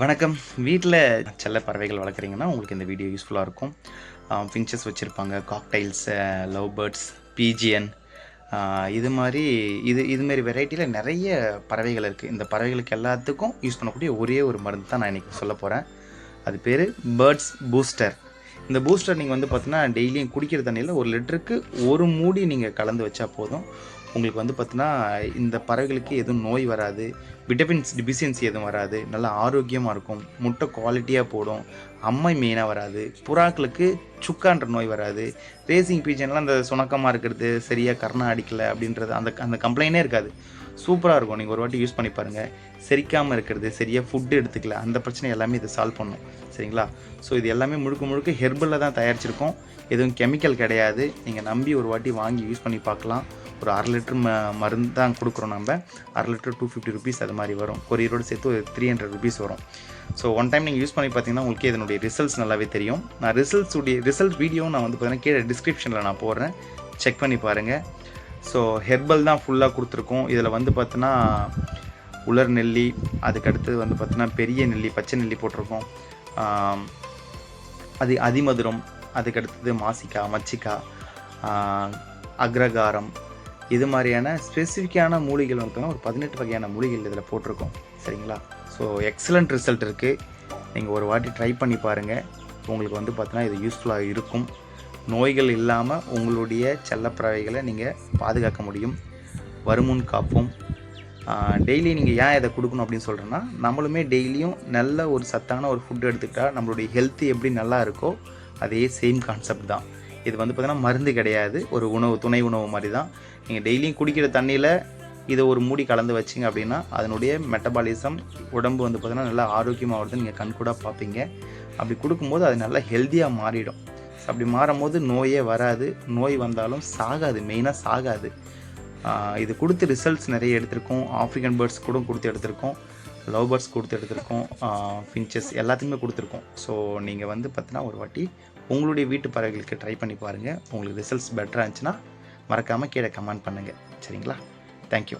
வணக்கம். வீட்டில் செல்ல பறவைகள் வளர்க்குறீங்கன்னா உங்களுக்கு இந்த வீடியோ யூஸ்ஃபுல்லாக இருக்கும். ஃபின்ச்சஸ் வச்சுருப்பாங்க காக்டைல்ஸ் லவ் பேர்ட்ஸ் பீஜியன் இது மாதிரி இது இதுமாரி வெரைட்டியில் நிறைய பறவைகள் இருக்குது இந்த பறவைகளுக்கு எல்லாத்துக்கும் யூஸ் பண்ணக்கூடிய ஒரே ஒரு மருந்து தான் நான் இன்றைக்கி சொல்ல போகிறேன் அது பேர் பேர்ட்ஸ் பூஸ்டர் இந்த பூஸ்டர் நீங்கள் வந்து பார்த்தீங்கன்னா டெய்லியும் குடிக்கிற தண்ணியில் ஒரு லிட்டருக்கு ஒரு மூடி நீங்கள் கலந்து வச்சா போதும். உங்களுக்கு வந்து பார்த்தீங்கன்னா இந்த பறவைகளுக்கு எதுவும் நோய் வராது விட்டமின்ஸ் டிபிஷியன்சி எதுவும் வராது நல்லா ஆரோக்கியமாக இருக்கும் முட்டை குவாலிட்டியாக போடும் அம்மை மெயினாக வராது புறாக்களுக்கு சுக்கான்ற நோய் வராது ரேசிங் பீஜன்லாம் அந்த சுணக்கமாக இருக்கிறது சரியாக கர்ணா அடிக்கலை அப்படின்றது அந்த அந்த கம்ப்ளைண்டே இருக்காது. சூப்பராக இருக்கும். நீங்கள் ஒரு வாட்டி யூஸ் பண்ணி பாருங்கள் செரிக்காமல் இருக்கிறது சரியாக ஃபுட்டு எடுத்துக்கல அந்த பிரச்சனை எல்லாமே இதை சால்வ் பண்ணும். சரிங்களா? ஸோ இது எல்லாமே முழுக்க முழுக்க ஹெர்பலில் தான் தயாரிச்சிருக்கோம். எதுவும் கெமிக்கல் கிடையாது. நீங்கள் நம்பி ஒரு வாட்டி வாங்கி யூஸ் பண்ணி பார்க்கலாம். ஒரு அரை லிட்டர் ம மருந்து தான் கொடுக்குறோம் நம்ம. அரை லிட்டர் டூ ஃபிஃப்டி ருபீஸ் அது மாதிரி வரும். கொரியரோடு சேர்த்து ஒரு த்ரீ ஹண்ட்ரட் ருபீஸ் வரும். ஸோ ஒன் டைம் நீங்கள் யூஸ் பண்ணி பார்த்தீங்கன்னா உங்களுக்கு இதனுடைய ரிசல்ட்ஸ் நல்லாவே தெரியும். நான் ரிசல்ட்ஸ் உடைய ரிசல்ட் வீடியோ நான் வந்து பார்த்தீங்கன்னா கீழே டிஸ்கிரிப்ஷனில் நான் போடுறேன். செக் பண்ணி பாருங்கள் ஸோ ஹெர்பல் தான் ஃபுல்லாக கொடுத்துருக்கோம். இதில் வந்து பார்த்தீங்கன்னா உலர் நெல்லி அதுக்கடுத்தது வந்து பார்த்தீங்கன்னா பெரிய நெல்லி பச்சை நெல்லி போட்டிருக்கோம். அது அதிமதுரம் அதுக்கடுத்தது மாசிக்கா மச்சிக்கா அக்ரகாரம் இது மாதிரியான ஸ்பெசிஃபிக்கான மூலிகைகள் வந்து ஒரு பதினெட்டு வகையான மூலிகைகள் இதில் போட்டிருக்கோம். சரிங்களா? ஸோ எக்ஸலண்ட் ரிசல்ட் இருக்குது நீங்கள் ஒரு வாட்டி ட்ரை பண்ணி பாருங்கள் உங்களுக்கு வந்து பார்த்தீங்கன்னா இது யூஸ்ஃபுல்லாக இருக்கும். நோய்கள் இல்லாமல் உங்களுடைய செல்லப்பறவைகளை நீங்கள் பாதுகாக்க முடியும். வருமுன் காப்போம். டெய்லி நீங்கள் ஏன் இதை கொடுக்கணும் அப்படின்னு சொல்கிறேன்னா நம்மளுமே டெய்லியும் நல்ல ஒரு சத்தான ஒரு ஃபுட் எடுத்துக்கிட்டால் நம்மளுடைய ஹெல்த்து எப்படி நல்லா இருக்கோ அதே சேம் கான்செப்ட் தான். இது வந்து பார்த்தீங்கன்னா மருந்து கிடையாது. ஒரு உணவு துணை உணவு மாதிரி தான் நீங்கள் டெய்லியும் குடிக்கிற தண்ணியில் இதை ஒரு மூடி கலந்து வச்சிங்க அப்படின்னா அதனுடைய மெட்டபாலிசம் உடம்பு வந்து பார்த்தீங்கன்னா நல்லா ஆரோக்கியமாக வருது நீங்கள் கண்கூடாக பார்ப்பீங்க. அப்படி கொடுக்கும்போது அது நல்லா ஹெல்த்தியாக மாறிடும். அப்படி மாறும்போது நோயே வராது. நோய் வந்தாலும் சாகாது மெயினாக சாகாது. இது கொடுத்து ரிசல்ட்ஸ் நிறைய எடுத்திருக்கோம். ஆஃப்ரிக்கன் பேர்ட்ஸ் கூட கொடுத்து எடுத்திருக்கோம். லவ் பேர்ட்ஸ் கொடுத்து எடுத்திருக்கோம். ஃபின்ச்சஸ் எல்லாத்துக்குமே கொடுத்துருக்கோம். ஸோ நீங்கள் வந்து பார்த்தீங்கன்னா ஒரு வாட்டி உங்களுடைய வீட்டு பறவைகளுக்கு ட்ரை பண்ணி பாருங்கள் உங்களுக்கு ரிசல்ட்ஸ் பெட்டராக இருந்துச்சுன்னா மறக்காமல் கீழே கமெண்ட் பண்ணுங்கள் சரிங்களா? தேங்க்யூ